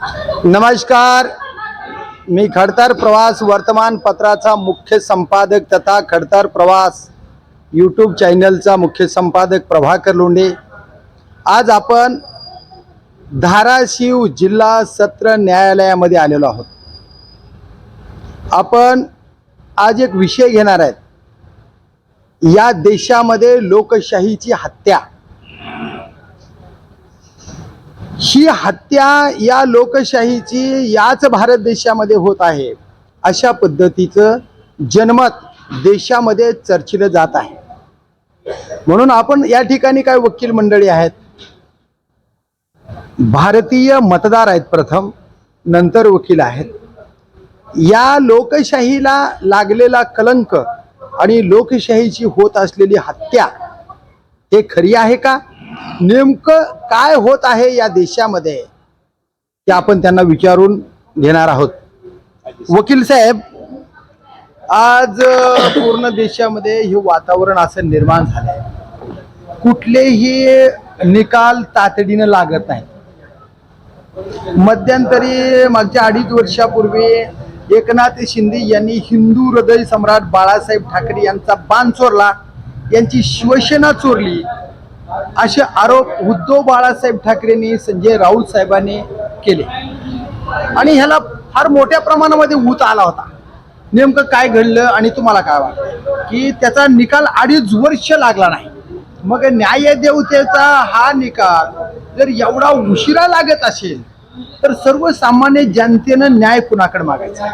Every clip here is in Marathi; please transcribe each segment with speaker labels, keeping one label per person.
Speaker 1: नमस्कार. मी खडतर प्रवास वर्तमानपत्राचा मुख्य संपादक तथा खडतर प्रवास यूट्यूब चॅनलचा मुख्य संपादक प्रभाकर लोंढे. आज आपण धाराशिव जिल्हा सत्र न्यायालयामध्ये आलेलो आहोत. आपण आज एक विषय घेणार आहेत. या देशामध्ये लोकशाहीची हत्या ही हत्या या लोकशाहीची याच भारत देशामध्ये होत आहे. अशा पद्धतीचं जनमत देशामध्ये चर्चिलं जात आहे. म्हणून आपण या ठिकाणी काय वकील मंडळी आहेत? भारतीय मतदार आहेत प्रथम नंतर वकील आहेत. या लोकशाहीला लागलेला कलंक आणि लोकशाहीची होत असलेली हत्या हे खरी आहे का? नेमकं काय होत आहे या देशामध्ये ते आपण त्यांना विचारून घेणार आहोत. वकील साहेब आज पूर्ण देशामध्ये हे वातावरण असं निर्माण झालंय. कुठलेही निकाल तातडीनं लागत नाही. मध्यंतरी मागच्या अडीच वर्षापूर्वी एकनाथ शिंदे यांनी हिंदू हृदय सम्राट बाळासाहेब ठाकरे यांचा बाण चोरला. यांची शिवसेना चोरली. असे आरोप उद्धव बाळासाहेब ठाकरेंनी संजय राऊत साहेबांनी केले. आणि ह्याला फार मोठ्या प्रमाणामध्ये ऊत आला होता. नेमकं काय घडलं आणि तुम्हाला काय वाटतं? की त्याचा निकाल अडीच वर्ष लागला नाही. मग न्यायदेवतेचा हा निकाल जर एवढा उशिरा लागत असेल तर सर्वसामान्य जनतेनं न्याय कुणाकडे मागायचा?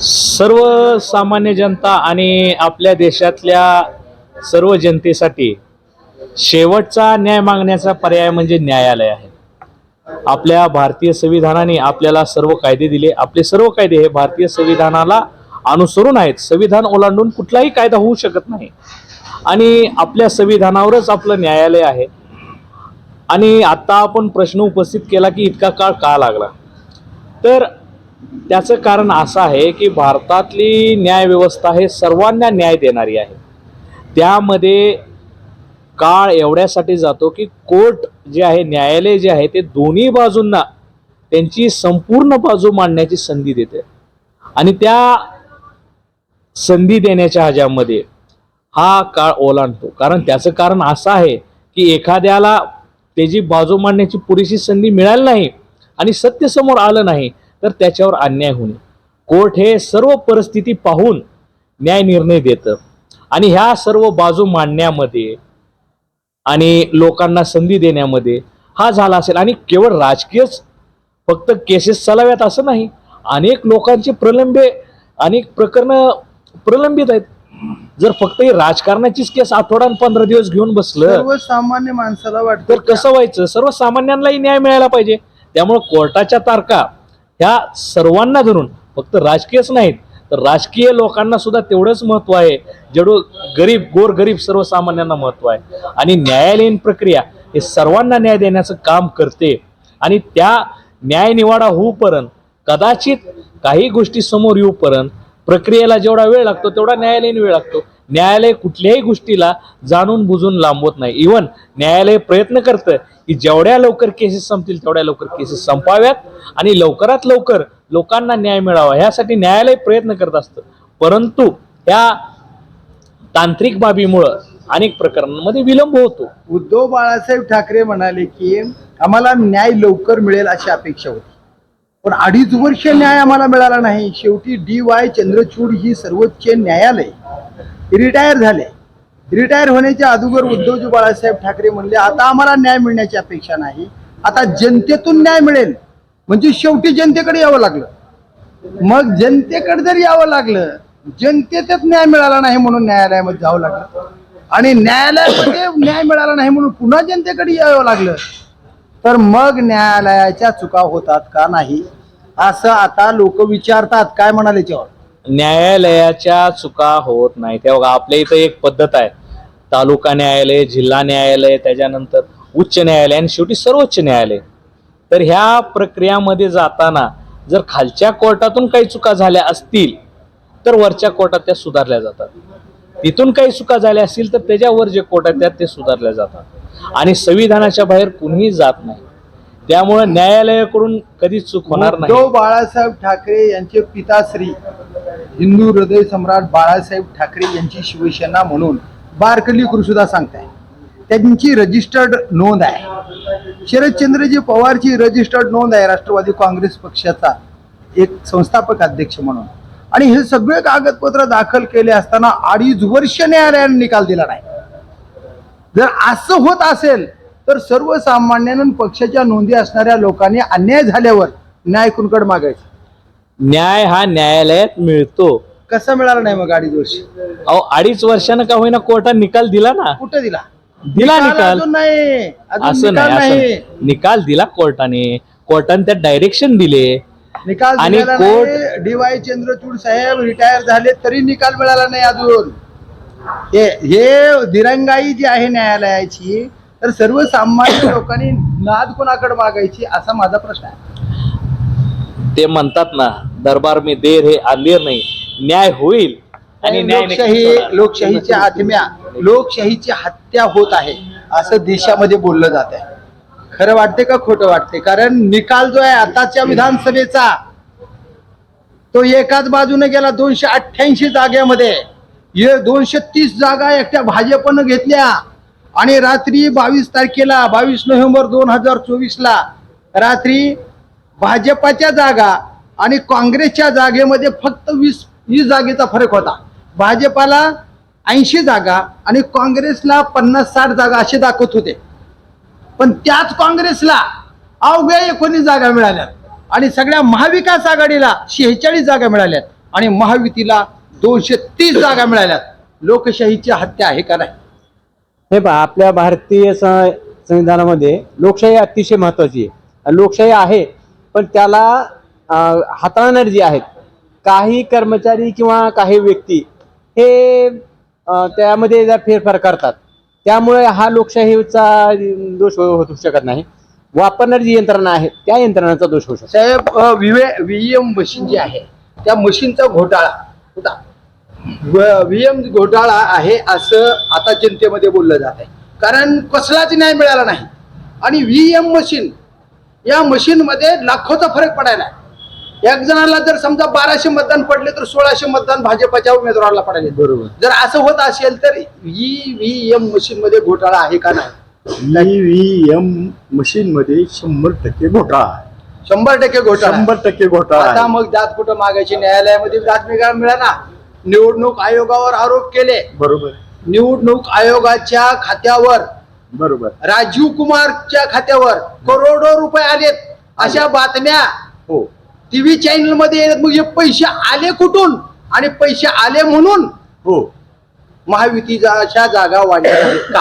Speaker 2: सर्वसामान्य जनता आणि आपल्या देशातल्या सर्व जनतेसाठी शेवटचा न्याय मागण्याचा पर्याय म्हणजे न्यायालय आहे. आपल्या भारतीय संविधानाने आपल्याला सर्व कायदे दिले. आपले सर्व कायदे हे भारतीय संविधानाला अनुसरून आहेत. संविधान ओलांडून कुठलाही कायदा होऊ शकत नाही. आणि आपल्या संविधानावरच आपलं न्यायालय आहे. आणि आता आपण प्रश्न उपस्थित केला की इतका काळ का लागला? तर त्याचं कारण असं आहे की भारतातली न्यायव्यवस्था हे सर्वांना न्याय देणारी आहे. त्यामध्ये काळ एवढ्यासाठी जातो की कोर्ट जे आहे न्यायालय जे आहे ते दोन्ही बाजूंना त्यांची संपूर्ण बाजू मांडण्याची संधी देते. आणि त्या संधी देण्याच्या ह्याच्यामध्ये हा काळ ओलांडतो. कारण त्याचं कारण असं आहे की एखाद्याला त्याची बाजू मांडण्याची पुरेशी संधी मिळाली नाही आणि सत्य समोर आलं नाही तर त्याच्यावर अन्याय होणे. कोर्ट हे सर्व परिस्थिती पाहून न्याय निर्णय देतं. आणि ह्या सर्व बाजू मांडण्यामध्ये आणि लोकांना संधी देण्यामध्ये हा झाला असेल. आणि केवळ राजकीयच फक्त केसेस चालाव्यात असं नाही. अनेक लोकांचे प्रलंबे अनेक प्रकरणं प्रलंबित आहेत. जर फक्त ही राजकारणाचीच केस आठवडा पंधरा दिवस घेऊन बसलं
Speaker 1: सर्वसामान्य माणसाला वाटतं
Speaker 2: तर कसं व्हायचं? सर्वसामान्यांनाही न्याय मिळायला पाहिजे. त्यामुळे कोर्टाच्या तारखा ह्या सर्वांना धरून फक्त राजकीयच नाहीत तर राजकीय लोकांना सुद्धा तेवढंच महत्त्व आहे जेवढं गरीब गोर गरीब सर्वसामान्यांना महत्त्व आहे. आणि न्यायालयीन प्रक्रिया हे सर्वांना न्याय देण्याचं काम करते. आणि त्या न्यायनिवाडा होऊपर्यंत कदाचित काही गोष्टी समोर येऊपर्यंत प्रक्रियेला जेवढा वेळ लागतो तेवढा न्यायालयीन वेळ लागतो. न्यायालय कुठल्याही गोष्टीला जाणून बुजून लांबवत नाही. इवन न्यायालय प्रयत्न करतं की जेवढ्या लवकर केसेस संपतील तेवढ्या लवकर केसेस संपाव्यात आणि लवकरात लवकर लोकांना न्याय मिळावा. ह्यासाठी न्यायालय प्रयत्न करत असतं. परंतु ह्या तांत्रिक बाबीमुळं अनेक प्रकरणांमध्ये विलंब होतो.
Speaker 1: उद्धव बाळासाहेब ठाकरे म्हणाले की आम्हाला न्याय लवकर मिळेल अशी अपेक्षा होती. पण अडीच वर्ष न्याय आम्हाला मिळाला नाही. शेवटी डी वाय चंद्रचूड ही सर्वोच्च न्यायालय. रिटायर झाले. रिटायर होण्याच्या अगोदर उद्धवजी बाळासाहेब ठाकरे म्हणले आता आम्हाला न्याय मिळण्याची अपेक्षा नाही. आता जनतेतून न्याय मिळेल. म्हणजे शेवटी जनतेकडे यावं लागलं. मग जनतेकडे जर यावं लागलं जनतेतच न्याय मिळाला नाही म्हणून न्यायालयामध्ये जावं लागलं. आणि न्यायालयामध्ये न्याय मिळाला नाही म्हणून पुन्हा जनतेकडे यावं लागलं. तर मग न्यायालयाच्या चुका होतात का नाही? असं आता लोक विचारतात. काय म्हणाले त्यावर
Speaker 2: न्यायालयाच्या चुका होत नाही बघा आपल्या इथं एक पद्धत आहे. तालुका न्यायालय जिल्हा न्यायालय त्याच्यानंतर उच्च न्यायालय आणि शेवटी सर्वोच्च न्यायालय. तर ह्या प्रक्रियामध्ये जाताना जर खालच्या कोर्टातून काही चुका झाल्या असतील तर वरच्या कोर्टात त्या सुधारल्या जातात. तिथून काही चुका झाल्या असतील तर त्याच्यावर जे कोर्ट आहेत त्यात ते सुधारल्या जातात. आणि संविधानाच्या बाहेर कुणीही जात नाही. त्यामुळे न्यायालयाकडून कधीच चूक होणार नाही.
Speaker 1: उद्धव बाळासाहेब ठाकरे यांचे पिताश्री हिंदू हृदय सम्राट बाळासाहेब ठाकरे यांची शिवसेना म्हणून बारकली कृषुदा सांगताय. त्यांची रजिस्टर्ड नोंद आहे. शरदचंद्रजी पवारची रजिस्टर्ड नोंद आहे राष्ट्रवादी काँग्रेस पक्षाचा एक संस्थापक अध्यक्ष म्हणून. आणि हे सगळे कागदपत्र दाखल केले असताना अडीच वर्ष न्यायालयाने निकाल दिला नाही. जर असं होत असेल तर सर्वसामान्यांना पक्षाच्या नोंदी असणाऱ्या लोकांनी अन्याय झाल्यावर न्याय कुणकड मागायचा?
Speaker 2: न्याय हा न्यायालयात मिळतो.
Speaker 1: कसा मिळाला नाही मग अडीच वर्ष?
Speaker 2: अहो अडीच वर्षानं का होईना कोर्टात निकाल दिला ना?
Speaker 1: कुठं दिला?
Speaker 2: दिला निकाल
Speaker 1: अजून नाही. अजून
Speaker 2: असं
Speaker 1: निकाल
Speaker 2: नाही
Speaker 1: नाही.
Speaker 2: असं निकाल दिला कोर्टाने. कोर्टाने त्यात डायरेक्शन दिले.
Speaker 1: निकाल
Speaker 2: आणि
Speaker 1: दिलेला
Speaker 2: कोर्ट-
Speaker 1: नाही डी वाय चंद्रचूड साहेब रिटायर झाले तरी निकाल मिळाला नाही अजून. हे हे दिरंगाई जी आहे न्यायालयाची तर सर्वसामान्य लोकांनी नाद कोणाकडे मागायची असा माझा प्रश्न आहे.
Speaker 2: ते म्हणतात ना दरबार मी देर हे अंधेर नाही न्याय होईल. आणि
Speaker 1: लोकशाही. लोकशाहीच्या आत्म्या लोकशाहीची हत्या होत आहे असं देशामध्ये बोललं जात आहे. खरं वाटते का खोटं वाटते कारण निकाल जो आहे आताच्या विधानसभेचा तो एकाच बाजूने गेला दोनशे अठ्ठ्याऐंशी जागेमध्ये हे दोनशे तीस जागा एकट्या भाजपनं घेतल्या. आणि रात्री बावीस तारखेला बावीस नोव्हेंबर दोन हजार चोवीसला रात्री भाजपाच्या जागा आणि काँग्रेसच्या जागेमध्ये फक्त वीस वीस जागेचा फरक होता. भाजपाला ऐंशी जागा आणि काँग्रेसला पन्नास साठ जागा असे दाखवत होते. पण त्याच काँग्रेसला अवघ्या एकोणीस जागा मिळाल्या आणि सगळ्या महाविकास आघाडीला शेहेचाळीस जागा मिळाल्यात आणि महायुतीला दोनशे तीस जागा मिळाल्यात लोकशाहीची हत्या आहे का नाही?
Speaker 3: हे पहा आपल्या भारतीय संविधानामध्ये लोकशाही अतिशय महत्वाची आहे. लोकशाही आहे पण त्याला अं, जी आहेत काही कर्मचारी किंवा काही व्यक्ती हे त्यामध्ये जर फेरफार करतात त्यामुळे हा लोकशाहीचा दोष हो-, होऊ शकत नाही. वापरणारी जी यंत्रणा आहे त्या यंत्रणाचा दोष होऊ शकतो.
Speaker 1: साहेब व्हीएम मशीन जी आहे त्या मशीनचा घोटाळा होता. व्हीएम घोटाळा आहे असं आता जनतेमध्ये बोललं जात आहे कारण कसलाच न्याय मिळाला नाही आणि व्हीएम मशीन या मशीन मध्ये लाखोचा फरक पडायला. एक जणाला जर समजा बाराशे मतदान पडले तर सोळाशे मतदान भाजपाच्या उमेदवाराला पडायले
Speaker 3: बरोबर
Speaker 1: जर असं होत असेल तर ईव्हीएम मशीन मध्ये घोटाळा आहे का नाही
Speaker 4: ईव्हीएम मशीन मध्ये शंभर टक्के घोटाळा आहे.
Speaker 1: शंभर टक्के घोटाळा.
Speaker 4: शंभर टक्के घोटाळा
Speaker 1: आता. मग जात कुठं मागायची न्यायालयामध्ये जात मिळा मिळाला निवडणूक आयोगावर आरोप केले.
Speaker 4: बरोबर.
Speaker 1: निवडणूक आयोगाच्या खात्यावर
Speaker 4: बरोबर.
Speaker 1: राजीव कुमारच्या खात्यावर करोडो रुपये आलेत. अशा बातम्या
Speaker 4: हो.
Speaker 1: टीव्ही चॅनलमध्ये येतात मग हे पैसे आले कुठून? आणि पैसे आले म्हणून
Speaker 4: हो.
Speaker 1: महायुतीच्या अशा जागा वाढल्या आहेत का?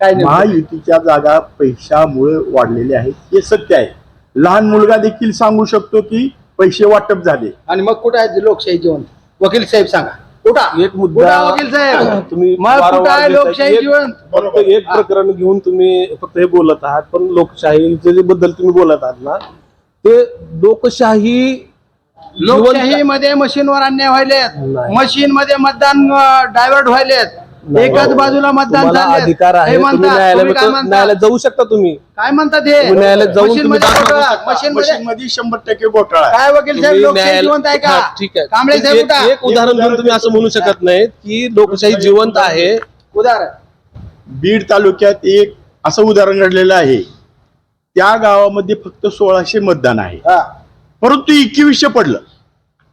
Speaker 1: काय नेमकं?
Speaker 4: महायुतीच्या जागा पैशामुळे वाढलेल्या आहेत हे सत्य आहे. लहान मुलगा देखील सांगू शकतो की पैसे वाटप झाले.
Speaker 1: आणि मग कुठं आहे लोकशाही जिवंत? वकील साहेब सांगा कुठा
Speaker 5: एक मुद्दा-
Speaker 1: वकील साहेब
Speaker 5: तुम्ही
Speaker 1: मग कुठं
Speaker 5: वारंवार
Speaker 1: आहे
Speaker 5: देताय.
Speaker 1: लोकशाही
Speaker 5: एक-
Speaker 1: जिवंत
Speaker 5: फक्त एक प्रकरण घेऊन तुम्ही फक्त हे बोलत आहात पण लोकशाहीचे जे बद्दल तुम्ही बोलत आहात ना ते लोकशाही जिवंत-
Speaker 1: लोकशाहीमध्ये मशीनवर अन्याय व्हायलेत
Speaker 5: नाही.
Speaker 1: मशीन मध्ये मतदान डायव्हर्ट व्हायलेत. एकाच बाजूला मतदान
Speaker 5: तुम्हाला. अधिकार आहे
Speaker 1: हे
Speaker 5: तुम्ही
Speaker 1: म्हणतात, तुम्ही
Speaker 5: न्यायालयात
Speaker 1: काय म्हणता?
Speaker 5: न्यायालयात जाऊ शकता तुम्ही.
Speaker 1: काय म्हणतात हे?
Speaker 5: तुम्ही न्यायालयात जाऊन
Speaker 1: मशीन
Speaker 5: तुम्ही
Speaker 1: मध्ये
Speaker 5: दाखवू.
Speaker 1: घोटाळा,
Speaker 5: शकता.
Speaker 1: मशीन
Speaker 4: मशीन
Speaker 1: मध्ये
Speaker 4: मध्ये शंभर टक्के घोटाळा आहे.
Speaker 1: काय वकील साहेब
Speaker 5: तुम्ही
Speaker 1: लोकशाही
Speaker 5: न्यायालय-
Speaker 1: जिवंत आहे का?
Speaker 5: हा, ठीक आहे.
Speaker 1: कांबळे साहेब
Speaker 5: एक- उदाहरण देऊन तुम्ही असं म्हणू शकत नाही की लोकशाही जिवंत आहे.
Speaker 1: उदाहरण.
Speaker 4: बीड तालुक्यात एक असं उदाहरण घडलेलं आहे. त्या गावामध्ये फक्त सोळाशे मतदान आहे.
Speaker 1: हा.
Speaker 4: परंतु एकवीसशे पडलं.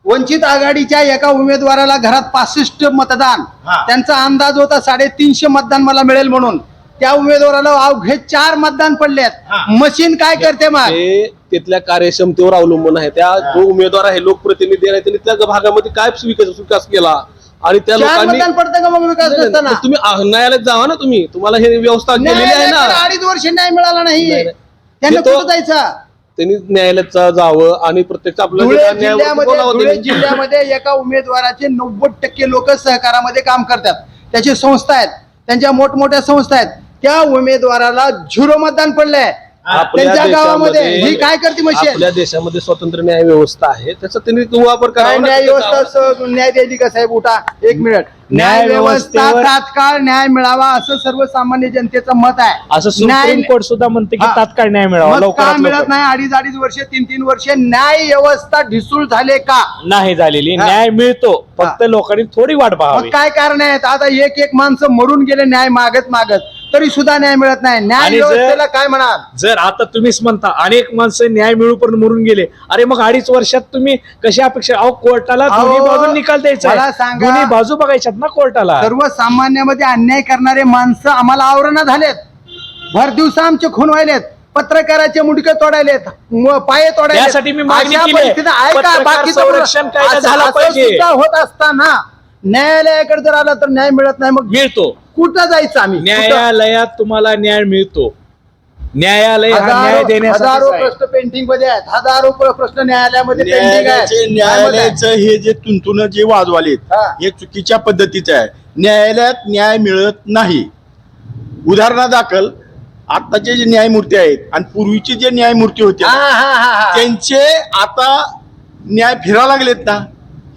Speaker 1: वंचित आघाडीच्या एका उमेदवाराला घरात पासष्ट मतदान.
Speaker 4: हा.
Speaker 1: त्यांचा अंदाज होता साडेतीनशे मतदान मला मिळेल म्हणून. त्या उमेदवाराला अवघे चार मतदान पडलेत. मशीन काय करते मग?
Speaker 5: ते तिथल्या कार्यक्षमतेवर अवलंबून आहे. त्या जो उमेदवार आहे लोकप्रतिनिधी आहे त्यांनी त्या भागामध्ये काय विकास विकास केला? आणि त्या
Speaker 1: चार
Speaker 5: लोकांनी
Speaker 1: मतदान पडतं का मग विकास
Speaker 5: नाही, नाही,
Speaker 1: नसताना
Speaker 5: तुम्ही आ- न्यायालयात जावा ना तुम्ही. तुम्हाला हे व्यवस्था केलेली आहे ना.
Speaker 1: अडीच वर्ष न्याय मिळाला नाही.
Speaker 5: नाही, नाही.
Speaker 1: त्यांना
Speaker 5: ते तो-
Speaker 1: कुठं जायचं?
Speaker 5: त्यांनी न्यायालयात जावं आणि प्रत्यक्ष आपलं
Speaker 1: धुळे जिल्ह्यामध्ये
Speaker 5: बोलावं
Speaker 1: धुळे
Speaker 5: त्यांनी.
Speaker 1: जिल्ह्यामध्ये एका उमेदवाराचे नव्वद टक्के लोक सहकारामध्ये काम करतात. त्याची संस्था आहेत. त्यांच्या मोठमोठ्या संस्था आहेत. त्या उमेदवाराला झिरो मतदान पडलंय.
Speaker 5: आपल्या
Speaker 1: त्यांच्या गावामध्ये
Speaker 5: देशामध्ये-
Speaker 1: ही काय करते मशीन
Speaker 5: आपल्या देशामध्ये स्वतंत्र न्याय व्यवस्था आहे. त्याचा त्यांनी वापर
Speaker 1: काय
Speaker 5: करावा
Speaker 1: न्याय
Speaker 5: लागतो.
Speaker 1: व्यवस्था? स- न्याय द्यायची का साहेब? उठा एक मिनिट.
Speaker 2: न्याय
Speaker 1: व्यवस्था
Speaker 2: व्यवस्थेवर-
Speaker 1: तात्काळ न्याय मिळावा असं सर्वसामान्य जनतेचं मत आहे.
Speaker 2: असं
Speaker 1: न्याय-
Speaker 2: सुप्रीम कोर्ट सुद्धा म्हणते की
Speaker 1: हा.
Speaker 2: तात्काळ न्याय मिळावा
Speaker 1: मत का
Speaker 2: लवकरात
Speaker 1: मिळत
Speaker 2: लवकर.
Speaker 1: नाही? अडीच अडीच वर्ष तीन तीन वर्ष न्याय व्यवस्था ढिसूळ झाले का?
Speaker 2: नाही झालेली.
Speaker 1: हा.
Speaker 2: न्याय मिळतो फक्त लोकांनी थोडी वाट
Speaker 1: मग
Speaker 2: पाहावी.
Speaker 1: काय कारण आहेत? आता एक एक माणसं मरून गेले न्याय मागत मागत. तरी सुद्धा न्याय मिळत नाही न्याय
Speaker 2: आणि जर-
Speaker 1: व्यवस्थेला काय म्हणाल
Speaker 2: जर आता तुम्हीच म्हणता अनेक माणसं न्याय मिळूपर्यंत मरून गेले अरे मग अडीच वर्षात तुम्ही कशी अपेक्षा अहो कोर्टाला
Speaker 1: अहो,
Speaker 2: दोन्ही बाजू निकाल द्यायचा
Speaker 1: मला
Speaker 2: आहे.
Speaker 1: सांगा.
Speaker 2: दोन्ही बाजू बघायच्यात ना कोर्टाला
Speaker 1: सर्वसामान्यामध्ये अन्याय करणारे माणसं आम्हाला आवरण झालेत भर दिवसा आमचे खून व्हायलेत पत्रकाराचे मुंडके तोडायलेत म- पाये तोडायलेत
Speaker 2: त्यासाठी मी मागणी
Speaker 1: अशा
Speaker 2: केली आहे.
Speaker 1: परिस्थितीत आहे का?
Speaker 2: पत्रकार
Speaker 1: बाकीचं
Speaker 2: संरक्षण कायदा
Speaker 1: असं-
Speaker 2: झाला
Speaker 1: असं
Speaker 2: पाहिजे.
Speaker 1: सुद्धा होत असताना न्यायालयाकडे जर आला तर न्याय मिळत नाही मग
Speaker 2: मिळतो
Speaker 1: कुठं जायचं आम्ही?
Speaker 2: न्यायालयात तुम्हाला न्याय मिळतो. न्यायालय न्याय
Speaker 1: हजारो प्रश्न पेंटिंगमध्ये आहेत. हजारो प्र- प्रश्न न्यायालयामध्ये पेंडिंग
Speaker 4: न्यायालयाचे
Speaker 1: आहेत
Speaker 4: न्यायालयाचं हे जे तुंतुन जे वाजवालेत
Speaker 1: हा.
Speaker 4: चुकीच्या पद्धतीचं आहे. न्यायालयात न्याय मिळत नाही. उदाहरणादाखल आताचे जे न्यायमूर्ती आहेत आणि पूर्वीचे जे न्यायमूर्ती होते
Speaker 1: हा, हा, हा, हा.
Speaker 4: त्यांचे आता न्याय फिरा लागलेत ना?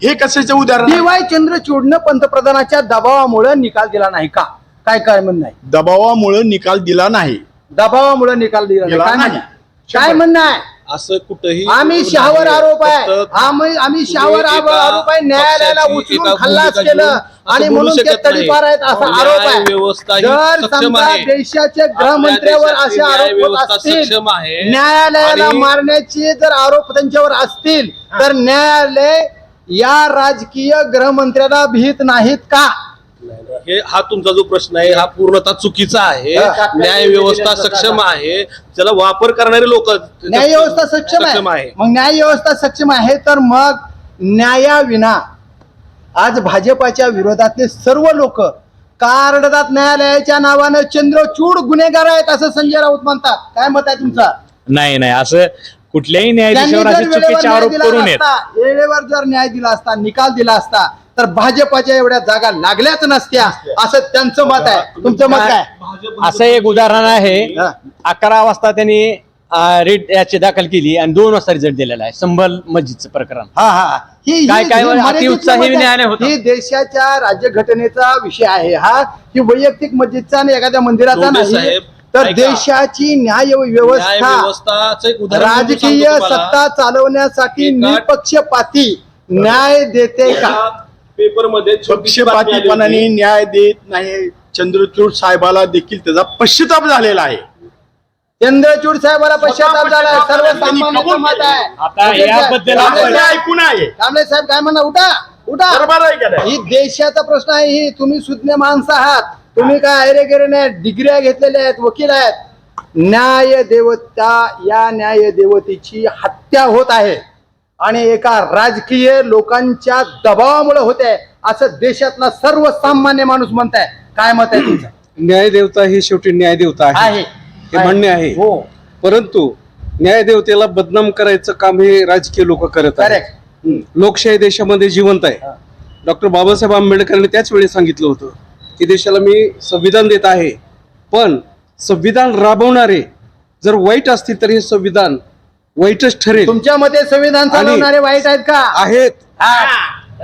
Speaker 4: हे कशाचे उदाहरण
Speaker 1: डी
Speaker 4: आहे?
Speaker 1: वाय चंद्रचूडनं पंतप्रधानाच्या दबावामुळे निकाल दिला नाही का काय काय म्हणणं आहे
Speaker 4: दबावामुळे निकाल दिला नाही
Speaker 1: दबावामुळे निकाल दिला नाही
Speaker 4: दिला
Speaker 1: काय
Speaker 4: नाही.
Speaker 1: म्हणणं आहे? काय म्हणणं आहे
Speaker 5: असं कुठंही
Speaker 1: आम्ही शहावर. आरोप आहे
Speaker 5: फक्त
Speaker 1: आम्ही आम्ही शहावर आरोप
Speaker 5: एका
Speaker 1: आरोप आहे न्यायालयाला
Speaker 5: पक्षाची
Speaker 1: उचलून
Speaker 5: एका
Speaker 1: खल्लास
Speaker 5: भूमिका
Speaker 1: केलं
Speaker 5: असं
Speaker 1: आणि
Speaker 5: बोलू
Speaker 1: म्हणून ते
Speaker 5: शकत नाही.
Speaker 1: तडीपार आहेत असा
Speaker 5: न्याय
Speaker 1: आरोप आहे
Speaker 5: व्यवस्था ही
Speaker 1: जर
Speaker 5: सक्षम
Speaker 1: समजा
Speaker 5: आहे.
Speaker 1: देशाचे
Speaker 5: आपल्या
Speaker 1: गृहमंत्र्यावर
Speaker 5: देशाची
Speaker 1: असे आरोप होत असतील
Speaker 5: सक्षम आहे.
Speaker 1: न्यायालयाला
Speaker 5: आणि-
Speaker 1: मारण्याचे जर आरोप त्यांच्यावर असतील तर न्यायालय या राजकीय गृहमंत्र्याला भीत नाहीत का?
Speaker 5: हे हा तुमचा जो प्रश्न आहे हा पूर्णतः चुकीचा आहे.
Speaker 1: हा.
Speaker 5: न्याय व्यवस्था सक्षम आहे. त्याला वापर करणारे लोक
Speaker 1: न्याय व्यवस्था सक्षम आहे. मग न्याय व्यवस्था सक्षम आहे तर मग न्यायाविना आज भाजपाच्या विरोधातले सर्व लोक कारडतात न्यायालयाच्या नावानं चंद्रचूड गुन्हेगार आहेत असं संजय राऊत म्हणतात. काय मत आहे तुमचं?
Speaker 2: नाही नाही असं कुठल्याही न्यायाधीशावर असे चुकीचे
Speaker 1: न्याय
Speaker 2: आरोप करू नयेत.
Speaker 1: वेळेवर जर न्याय दिला असता निकाल दिला असता तर भाजपाच्या एवढ्या जागा लागल्याच नसत्या असं त्यांचं मत आहे. तुमचं मत काय?
Speaker 3: असं एक उदाहरण आहे.
Speaker 1: हा.
Speaker 3: अकरा वाजता त्यांनी रिट याची दाखल केली आणि दोन वाजता रिझल्ट दिलेला आहे. संभल मस्जिदचं प्रकरण.
Speaker 1: हा हा. ही
Speaker 3: काय- काय
Speaker 1: ही
Speaker 3: अति
Speaker 1: मर्यादित
Speaker 3: उत्साही
Speaker 1: मत आहे.
Speaker 3: न्यायालय होतं.
Speaker 1: ही देशाच्या राज्यघटनेचा विषय आहे हा. ही वैयक्तिक मस्जिदचा आणि एखाद्या मंदिराचा नाही. तर. देशाची न्याय व्यवस्था राजकीय. सत्ता चालवण्यासाठी निपक्षपाती न्याय देते का?
Speaker 5: पेपरमध्ये
Speaker 4: पक्षपातीपणाने न्याय देत नाही चंद्रचूड साहेबाला देखील त्याचा पश्चाताप झालेला आहे.
Speaker 1: चंद्रचूड साहेबाला पश्चाताप झाला साहेब-
Speaker 4: ऐकून आहे.
Speaker 1: कांबळे साहेब काय म्हणा? उठा उठा.
Speaker 4: बरोबर आहे?
Speaker 1: ही देशाचा प्रश्न आहे ही तुम्ही सुज्ञ माणसं आहात. तुम्ही काय अरे गेरे नाही डिग्र्या घेतलेल्या आहेत वकील आहेत. न्याय देवता या न्याय देवतेची हत्या होत आहे. आणि एका राजकीय लोकांच्या दबावामुळे होते असं देशातला सर्वसामान्य माणूस म्हणत आहे काय मत आहे तुमचं?
Speaker 6: न्यायदेवता ही शेवटी न्यायदेवता आहे.
Speaker 1: आहे.
Speaker 6: हे म्हणणे आहे.
Speaker 1: हो.
Speaker 6: परंतु न्यायदेवतेला बदनाम करायचं काम हे राजकीय लोक करत आहेत.
Speaker 1: करेक्ट
Speaker 6: हं. लोकशाही देशामध्ये जिवंत आहे. डॉक्टर बाबासाहेब आंबेडकरांनी त्याच वेळी सांगितलं होतं. की देशाला मी संविधान देत आहे. पण संविधान राबवणारे जर वाईट असतील तर हे संविधान वाईटच ठरेल.
Speaker 1: तुमच्या मते संविधान चालवणारे वाईट आहेत का?
Speaker 6: आहेत.
Speaker 1: हा.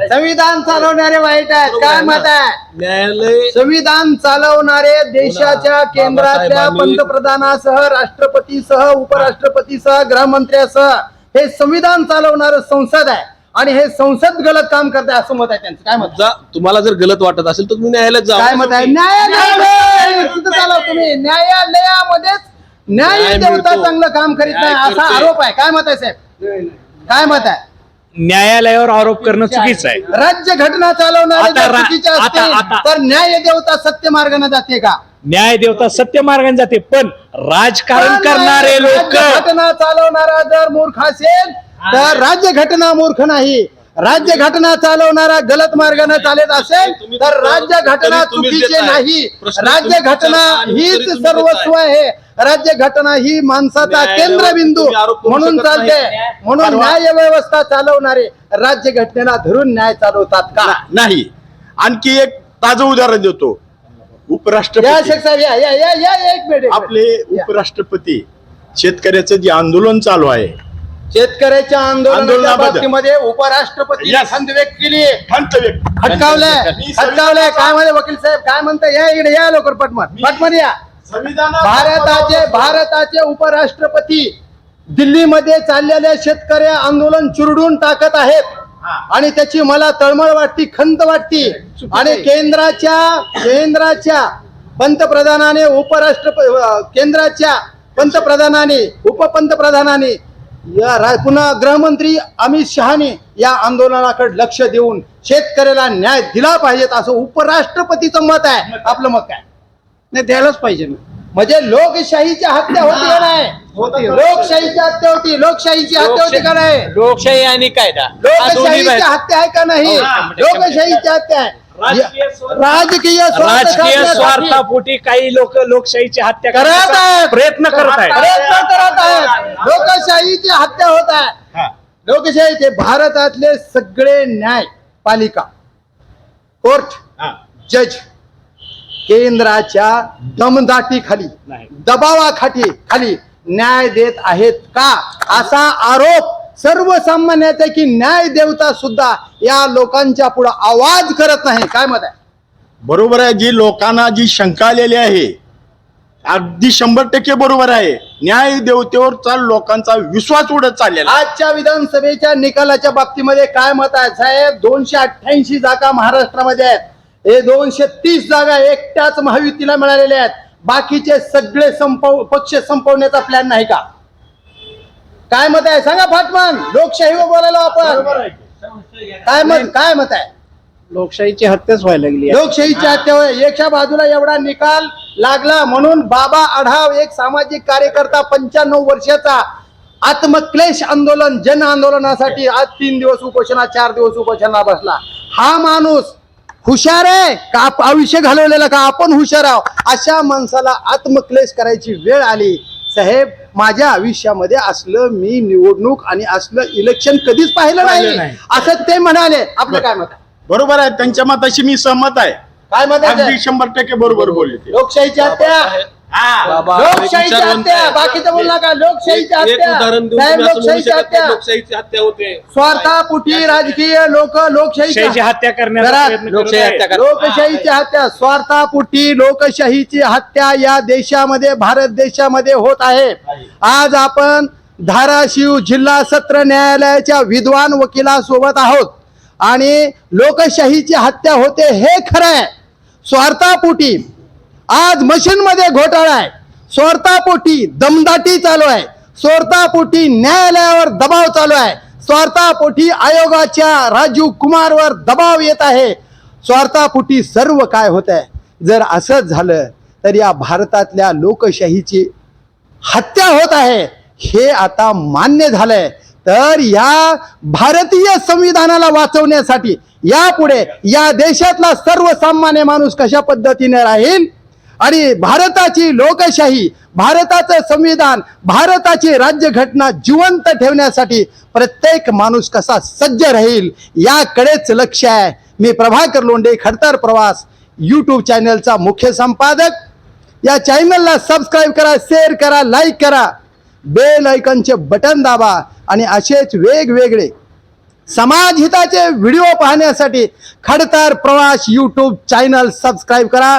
Speaker 1: संविधान चालवणारे वाईट आहेत. काय मत आहे?
Speaker 5: न्यायालय
Speaker 1: संविधान चालवणारे देशाच्या. केंद्रातल्या पंतप्रधानासह राष्ट्रपतीसह उपराष्ट्रपतीसह गृहमंत्र्यासह हे संविधान चालवणारं संसद आहे. आणि हे संसद गलत काम करते असं मत आहे त्यांचं. काय मत?
Speaker 5: जा तुम्हाला जर गलत वाटत असेल तर तुम्ही न्यायालयात जा.
Speaker 1: काय मत आहे? न्यायालय! तिथं चालव तुम्ही. न्यायालयामध्येच न्याय
Speaker 5: न्याय
Speaker 1: देवता. चांगलं काम करीत नाही
Speaker 5: न्याय
Speaker 1: असा. आरोप आहे. काय मत आहे साहेब? काय मत आहे?
Speaker 2: न्यायालयावर आरोप करणं चुकीचं आहे.
Speaker 1: राज्य घटना चालवणारे तर न्याय देवता सत्य मार्गाने जाते का?
Speaker 2: न्याय देवता सत्य मार्गाने जाते पण राजकारण करणारे लोक
Speaker 1: घटना चालवणारा जर मूर्ख असेल तर राज्य घटना मूर्ख नाही. राज्य घटना चालवणारा गलत मार्गाने चालत असेल तर राज्य घटना चुकीचे. नाही. राज्य घटना हीच सर्वस्व. आहे. राज्य घटना ही माणसाचा केंद्रबिंदू म्हणून. चालते. म्हणून न्याय व्यवस्था चालवणारे राज्य घटनेला धरून न्याय चालवतात का?
Speaker 4: नाही. आणखी एक ताजं उदाहरण देतो. उपराष्ट्रपती.
Speaker 1: शेख साहेब या या या या एक मिनिट एक
Speaker 4: आपले. उपराष्ट्रपती शेतकऱ्याचं जे आंदोलन चालू आहे
Speaker 1: शेतकऱ्याच्या आंदोलनाच्या
Speaker 4: आंदोलनाबद्दल.
Speaker 1: बाबतीमध्ये उपराष्ट्रपती
Speaker 4: Yes.
Speaker 1: खंत व्यक्त. केली
Speaker 4: खंत व्यक्त.
Speaker 1: खटकावलंय.
Speaker 4: मी
Speaker 1: खटकावलंय काय म्हणे वकील साहेब? काय म्हणता? या इकडे या लवकर पटमन. पटमन या. भारताचे भारताचे उपराष्ट्रपती दिल्लीमध्ये चाललेले शेतकरी आंदोलन चुरडून टाकत आहेत. आणि त्याची मला तळमळ वाटती खंत वाटती. आणि केंद्राच्या केंद्राच्या पंतप्रधानाने उपराष्ट्रपती केंद्राच्या पंतप्रधानाने उपपंतप्रधानाने या रा- पुन्हा गृहमंत्री अमित शहाने या आंदोलनाकडे लक्ष देऊन शेतकऱ्याला न्याय दिला पाहिजेत असं उपराष्ट्रपतीचं मत आहे. आपलं मत काय?
Speaker 3: नाही द्यायलाच पाहिजे ना.
Speaker 1: म्हणजे लोकशाहीची हत्या होती का नाही? लोकशाहीची हत्या होती लोकशाहीची हत्या होती का नाही?
Speaker 3: लोकशाही आणि कायदा. हा
Speaker 1: लोकशाहीची. हत्या आहे का नाही? लोकशाहीची हत्या आहे.
Speaker 2: राजकीय स्वार्थ-
Speaker 1: राजकीय
Speaker 2: स्वार्थापोटी काही लोक लोकशाहीची हत्या
Speaker 1: करत आहेत.
Speaker 2: प्रयत्न करत आहेत.
Speaker 1: प्रयत्न करत आहेत. लोकशाहीची हत्या होत आहे. लोकशाहीचे भारतातले सगळे न्यायपालिका कोर्ट जज केंद्राच्या दमदाटी
Speaker 2: नाही.
Speaker 1: दबावाखाली खाली न्याय देत आहेत का? असा आरोप सर्वसामान्याचा की न्याय देवता सुद्धा या लोकांच्या पुढे आवाज करत नाही. काय मत आहे?
Speaker 4: बरोबर आहे जी लोकांना जी शंका आलेली आहे अगदी शंभर टक्के बरोबर आहे. न्याय देवतेवरचा लोकांचा विश्वास उडत चाललेला आहे.
Speaker 1: आजच्या विधानसभेच्या निकालाच्या बाबतीमध्ये काय मत आहे? साहेब दोनशे अठ्ठ्याऐंशी जागा महाराष्ट्रामध्ये आहेत. हे दोनशे तीस जागा एकट्याच महायुतीला मिळालेल्या आहेत. बाकीचे सगळे संपव पक्ष संपवण्याचा प्लॅन नाही का? काय मत आहे? सांगा फाटमान लोकशाहीवर बोलायला आपण. काय मत काय मत आहे?
Speaker 3: लोकशाहीची हत्याच व्हायला लागली.
Speaker 1: लोकशाहीची हत्या होय. एका बाजूला एवढा निकाल लागला म्हणून बाबा आढाव एक सामाजिक कार्यकर्ता पंच्याण्णव वर्षाचा आत्मक्लेश आंदोलन जन आंदोलनासाठी आज तीन दिवस उपोषणा चार दिवस उपोषणा बसला. हा माणूस हुशार आहे. का आयुष्य घालवलेला का? आपण हुशार आहोत. अशा माणसाला आत्मक्लेश करायची वेळ आली. साहेब माझ्या आयुष्यामध्ये असलं मी निवडणूक आणि असलं इलेक्शन कधीच पाहिलं
Speaker 4: पाहिलं
Speaker 1: नाही.
Speaker 4: नाही.
Speaker 1: असं ते म्हणाले. आपलं काय मत? आहे
Speaker 4: बरोबर आहे. त्यांच्या मताशी मी सहमत आहे.
Speaker 1: काय मत आहे?
Speaker 4: अगदी
Speaker 1: साहेब?
Speaker 4: शंभर टक्के बरोबर बोलले ते.
Speaker 1: लोकशाहीची हत्या
Speaker 6: बाबा
Speaker 1: लोकशाहीची
Speaker 6: विचारवंत
Speaker 1: हत्या.
Speaker 6: आहे.
Speaker 1: बाकीचं बोल नका. लोकशाहीची
Speaker 6: एक- एक
Speaker 1: हत्या
Speaker 6: उदाहरण देऊन
Speaker 1: साहेब
Speaker 6: तुम्ही असं म्हणू
Speaker 1: लोकशाहीची
Speaker 6: शकत
Speaker 1: हत्या.
Speaker 6: नाही, लोकशाहीची हत्या होते.
Speaker 1: स्वार्थापुटी राजकीय लोक लोकशाहीची
Speaker 2: लोकशाहीची हत्या करण्याचा
Speaker 1: जरा
Speaker 2: प्रयत्न करत
Speaker 3: लोकशाही
Speaker 2: आहेत.
Speaker 3: हत्या कर-
Speaker 1: लोकशाहीची हत्या. स्वार्थापुटी लोकशाहीची हत्या या देशामध्ये भारत देशामध्ये होत आहे. आज आपण धाराशिव जिल्हा सत्र न्यायालयाच्या विद्वान वकिलासोबत आहोत. आणि लोकशाहीची हत्या होते हे खरं आहे. स्वार्थापोटी आज मशीनमध्ये घोटाळा आहे. स्वार्थापोटी दमदाटी चालू आहे. स्वार्थापोटी न्यायालयावर दबाव चालू आहे. स्वार्थापोटी आयोगाच्या राजीव कुमारवर दबाव येत आहे. स्वार्थापोटी सर्व काय होत आहे? जर असंच झालं तर या भारतातल्या लोकशाहीची हत्या होत आहे. हे आता मान्य झालंय. तर या भारतीय संविधानाला वाचवण्यासाठी यापुढे या देशातला सर्वसामान्य माणूस कशा पद्धतीने राहील? आणि भारताची लोकशाही भारताचं संविधान भारताची राज्यघटना जिवंत ठेवण्यासाठी प्रत्येक माणूस कसा सज्ज राहील याकडेच लक्ष आहे. मी प्रभाकर लोंडे खडतर प्रवास यूट्यूब चॅनलचा मुख्य संपादक. या चॅनलला सबस्क्राईब करा शेअर करा लाईक करा. बेल ऐकनचे बटन दाबा आणि असेच वेगवेगळे समाज हिताचे व्हिडिओ पाहण्यासाठी खडतर प्रवास यूट्यूब चॅनल सबस्क्राईब करा.